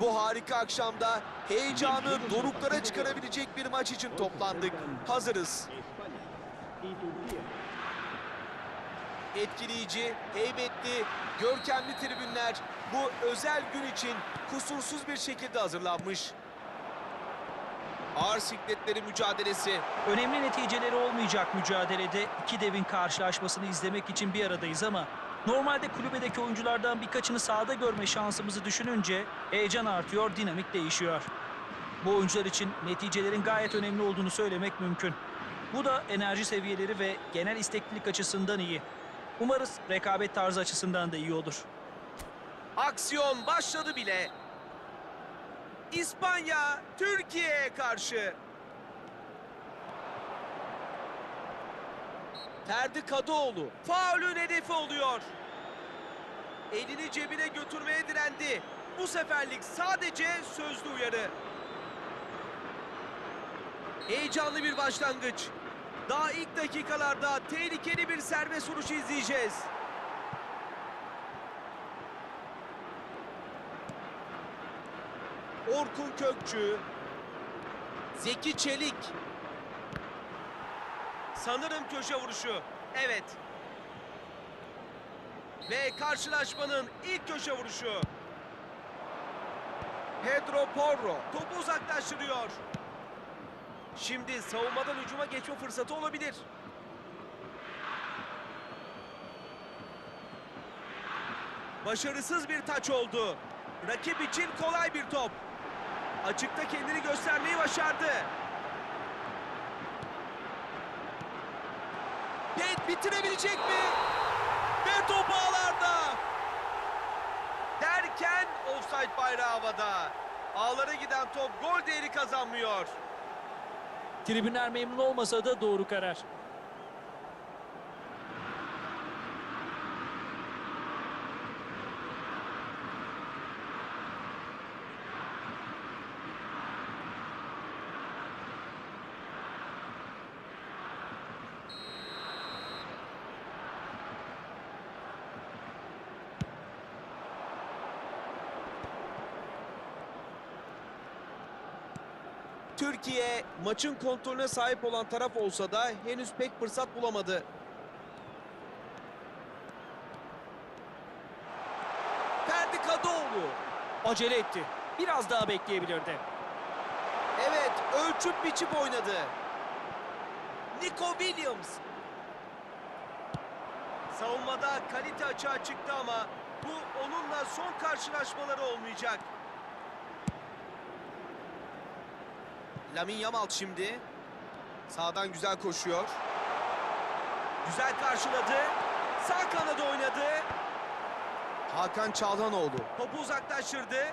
Bu harika akşamda heyecanı doruklara çıkarabilecek bir maç için toplandık. Hazırız. Etkileyici, heybetli, görkemli tribünler bu özel gün için kusursuz bir şekilde hazırlanmış. Ağır sikletleri mücadelesi Önemli neticeleri olmayacak mücadelede iki devin karşılaşmasını izlemek için bir aradayız ama normalde kulübedeki oyunculardan birkaçını sahada görme şansımızı düşününce heyecan artıyor, dinamik değişiyor. Bu oyuncular için neticelerin gayet önemli olduğunu söylemek mümkün. Bu da enerji seviyeleri ve genel isteklilik açısından iyi. Umarız rekabet tarzı açısından da iyi olur. Aksiyon başladı bile. İspanya Türkiye'ye karşı. Ferdi Kadıoğlu faulün hedefi oluyor. Elini cebine götürmeye direndi. Bu seferlik sadece sözlü uyarı. Heyecanlı bir başlangıç. Daha ilk dakikalarda tehlikeli bir serbest vuruş izleyeceğiz. Orkun Kökçü, Zeki Çelik. Sanırım köşe vuruşu. Evet. Ve karşılaşmanın ilk köşe vuruşu. Pedro Porro topu uzaklaştırıyor. Şimdi savunmadan hücuma geçme fırsatı olabilir. Başarısız bir taç oldu. Rakip için kolay bir top. Açıkta kendini göstermeyi başardı. Pet bitirebilecek mi? Ve top ağlarda. Derken offside bayrağı havada. Ağlara giden top gol değeri kazanmıyor. Tribünler memnun olmasa da doğru karar. Türkiye maçın kontrolüne sahip olan taraf olsa da henüz pek fırsat bulamadı. Ferdi Kadıoğlu. Acele etti. Biraz daha bekleyebilirdi. Evet, ölçüp biçip oynadı. Nico Williams. Savunmada kalite açığa çıktı ama bu onunla son karşılaşmaları olmayacak. Lamin Yamal şimdi. Sağdan güzel koşuyor. Güzel karşıladı. Sağ kanada oynadı. Hakan Çalhanoğlu. Topu uzaklaştırdı.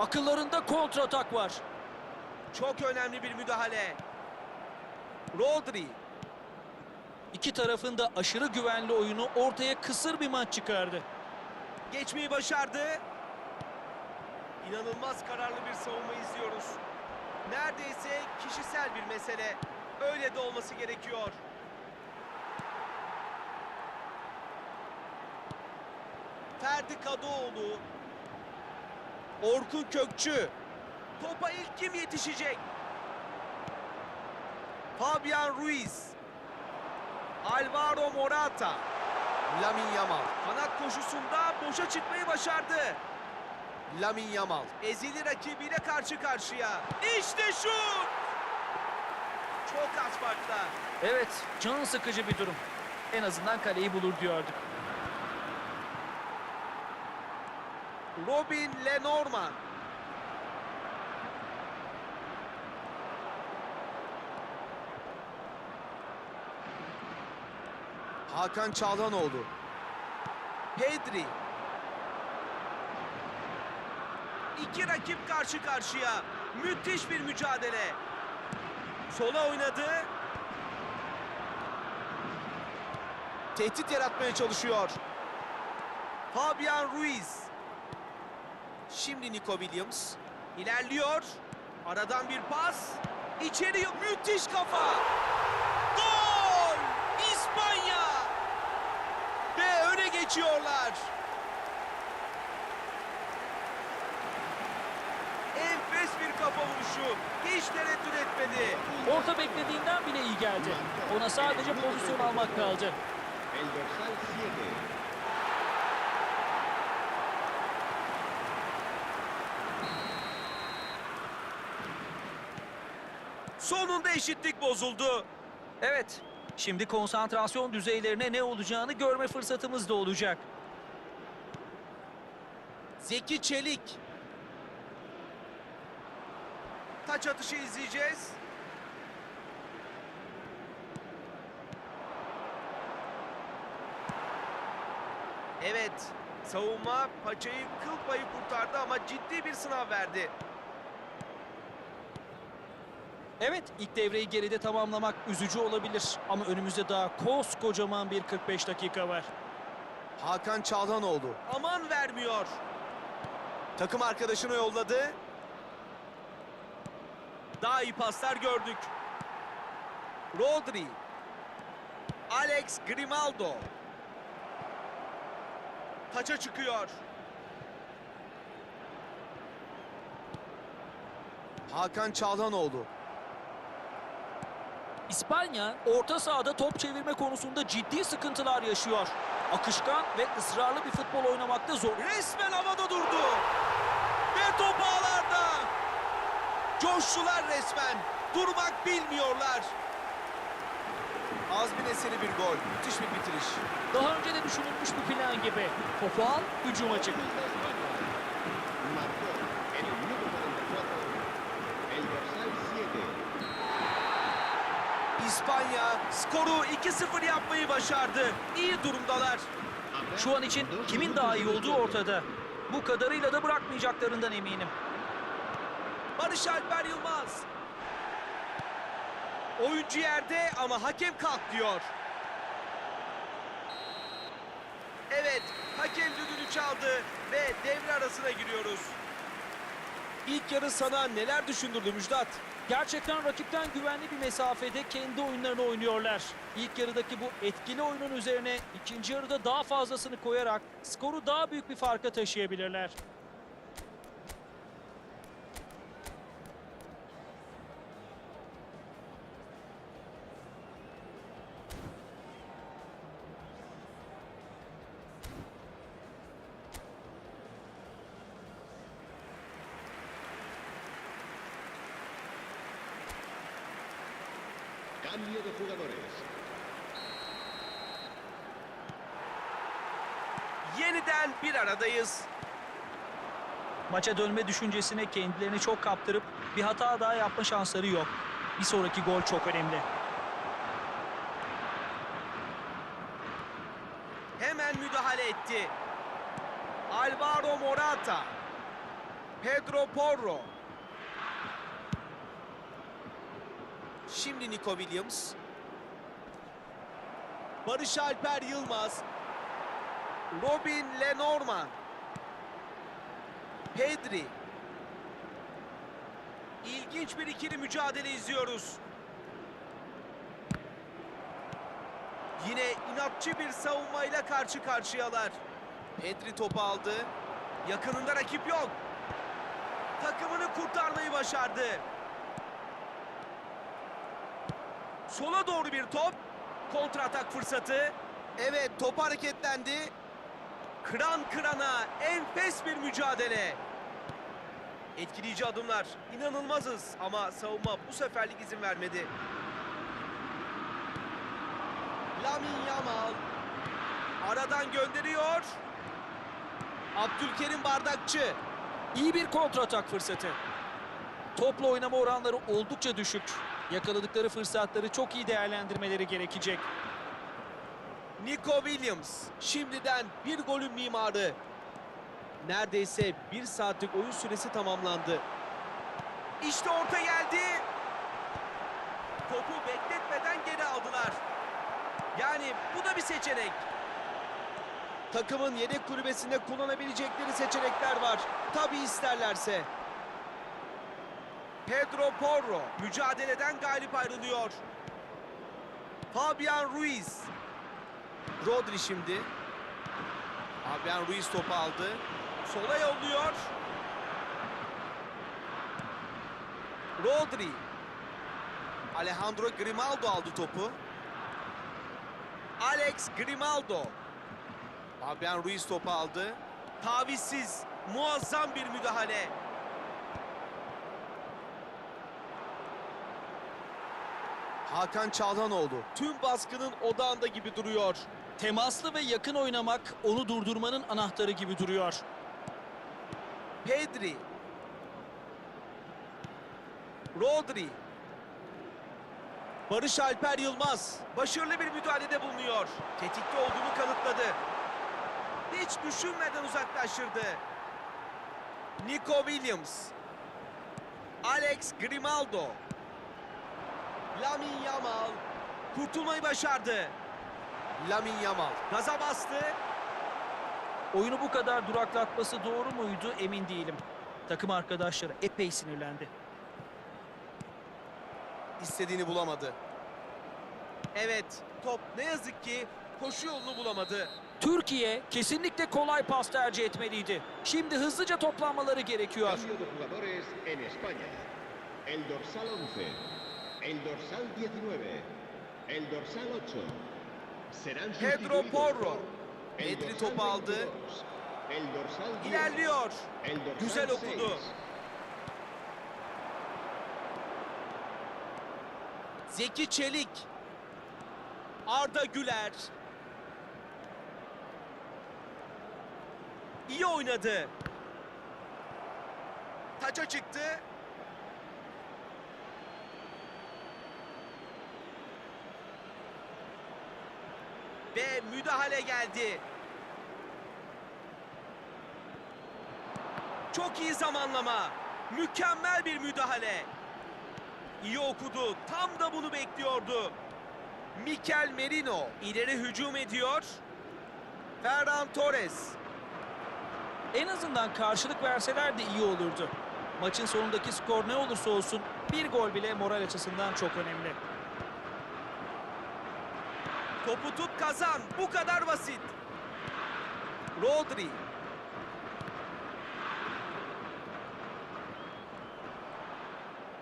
Akıllarında kontratak var. Çok önemli bir müdahale. Rodri. İki tarafın da aşırı güvenli oyunu ortaya kısır bir maç çıkardı. Geçmeyi başardı. İnanılmaz kararlı bir savunma izliyoruz. Neredeyse kişisel bir mesele. Öyle de olması gerekiyor. Ferdi Kadıoğlu. Orkun Kökçü. Topa ilk kim yetişecek? Fabian Ruiz. Alvaro Morata. Lamin Yamal. Kanat koşusunda boşa çıkmayı başardı. Lamin Yamal. Ezili rakibiyle karşı karşıya. İşte şut! Çok az farkla. Evet, can sıkıcı bir durum. En azından kaleyi bulur diyorduk. Robin Lenormand. Hakan Çalhanoğlu. Pedri. İki rakip karşı karşıya. Müthiş bir mücadele. Sola oynadı. Tehdit yaratmaya çalışıyor. Fabian Ruiz. Şimdi Nico Williams. ilerliyor. Aradan bir pas. İçeri müthiş kafa. Gol! İspanya! Ve öne geçiyorlar. vuruşu. Hiç tereddüt etmedi. Orta beklediğinden bile iyi geldi. Ona sadece pozisyon almak kaldı. El dorsal 7. Sonunda eşitlik bozuldu. Evet, şimdi konsantrasyon düzeylerine ne olacağını görme fırsatımız da olacak. Zeki Çelik. Taç atışı izleyeceğiz. Evet, savunma paçayı kıl payı kurtardı ama ciddi bir sınav verdi. Evet, ilk devreyi geride tamamlamak üzücü olabilir. Ama önümüzde daha koskocaman bir 45 dakika var. Hakan Çalhanoğlu aman vermiyor. Takım arkadaşını yolladı. Daha iyi paslar gördük. Rodri. Alex Grimaldo. Taça çıkıyor. Hakan Çalhanoğlu. İspanya orta sahada top çevirme konusunda ciddi sıkıntılar yaşıyor. Akışkan ve ısrarlı bir futbol oynamakta zor. Resmen havada durdu. Ve top ağlarda. Coştular resmen. Durmak bilmiyorlar. Azmin eseri bir gol. Müthiş bir bitiriş. Daha önce de düşünülmüş bir plan gibi. Topu al, hücuma çık. Marcó el número 44. El dorsal 7. İspanya skoru 2-0 yapmayı başardı. İyi durumdalar. Şu an için kimin daha iyi olduğu ortada. Bu kadarıyla da bırakmayacaklarından eminim. Barış Alper Yılmaz. Oyuncu yerde ama hakem kalk diyor. Evet, hakem düdüğünü çaldı ve devre arasına giriyoruz. İlk yarı sana neler düşündürdü Müjdat? Gerçekten rakipten güvenli bir mesafede kendi oyunlarını oynuyorlar. İlk yarıdaki bu etkili oyunun üzerine ikinci yarıda daha fazlasını koyarak skoru daha büyük bir farka taşıyabilirler. Cambio de jugadores. Yeniden bir aradayız. Maça dönme düşüncesine kendilerini çok kaptırıp bir hata daha yapma şansları yok. Bir sonraki gol çok önemli. Hemen müdahale etti. Alvaro Morata. Pedro Porro. Şimdi Nico Williams. Barış Alper Yılmaz. Robin Lenormand. Pedri. İlginç bir ikili mücadele izliyoruz. Yine inatçı bir savunmayla karşı karşıyalar. Pedri topu aldı. Yakınında rakip yok. Takımını kurtarmayı başardı. Sola doğru bir top. Kontratak fırsatı. Evet top hareketlendi. Kıran kırana enfes bir mücadele. Etkileyici adımlar. İnanılmazız ama savunma bu seferlik izin vermedi. Lamin Yamal. Aradan gönderiyor. Abdülkerim Bardakçı. İyi bir kontratak fırsatı. Topla oynama oranları oldukça düşük. Yakaladıkları fırsatları çok iyi değerlendirmeleri gerekecek. Nico Williams. Şimdiden bir golün mimarı. Neredeyse bir saatlik oyun süresi tamamlandı. İşte orta geldi. Topu bekletmeden geri aldılar. Yani bu da bir seçenek. Takımın yedek kulübesinde kullanabilecekleri seçenekler var. Tabi isterlerse. Pedro Porro mücadeleden galip ayrılıyor. Fabian Ruiz. Rodri şimdi. Fabian Ruiz topu aldı. Sola yolluyor. Rodri. Alejandro Grimaldo aldı topu. Alex Grimaldo. Fabian Ruiz topu aldı. Tavizsiz, muazzam bir müdahale. Hakan Çalhanoğlu tüm baskının odağında gibi duruyor. Temaslı ve yakın oynamak onu durdurmanın anahtarı gibi duruyor. Pedri. Rodri. Barış Alper Yılmaz başarılı bir müdahalede bulunuyor. Tetikte olduğunu kanıtladı. Hiç düşünmeden uzaklaştırdı. Nico Williams. Alex Grimaldo. Lamin Yamal kurtulmayı başardı. Lamin Yamal gaza bastı. Oyunu bu kadar duraklatması doğru muydu emin değilim. Takım arkadaşları epey sinirlendi. istediğini bulamadı. Evet, top ne yazık ki koşu yolunu bulamadı. Türkiye kesinlikle kolay pas tercih etmeliydi. Şimdi hızlıca toplanmaları gerekiyor. Cambio de jugadores en España. El dorsal 11, el dorsal 19, el dorsal 8. Serán Pedro Porro. dorsal topu aldı. 22, El dorsal 10, İlerliyor. el dorsal Güzel 6. okudu. Zeki Çelik. Arda Güler. İyi oynadı. Taça çıktı. Ve müdahale geldi. Çok iyi zamanlama. Mükemmel bir müdahale. İyi okudu. Tam da bunu bekliyordu. Mikel Merino ileri hücum ediyor. Ferran Torres. En azından karşılık verseler de iyi olurdu. Maçın sonundaki skor ne olursa olsun bir gol bile moral açısından çok önemli. Topu tut kazan. Bu kadar basit. Rodri.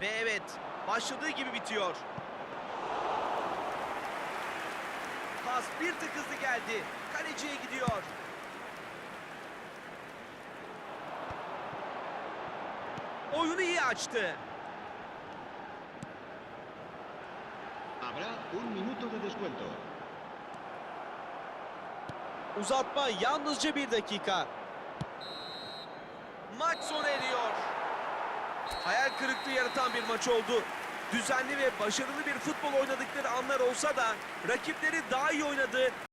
Ve evet, başladığı gibi bitiyor. Pas bir tık hızlı geldi. Kaleciye gidiyor. Oyunu iyi açtı. Habrá un minuto de descuento. Uzatma yalnızca bir dakika. Maç sona eriyor. Hayal kırıklığı yaratan bir maç oldu. Düzenli ve başarılı bir futbol oynadıkları anlar olsa da rakipleri daha iyi oynadı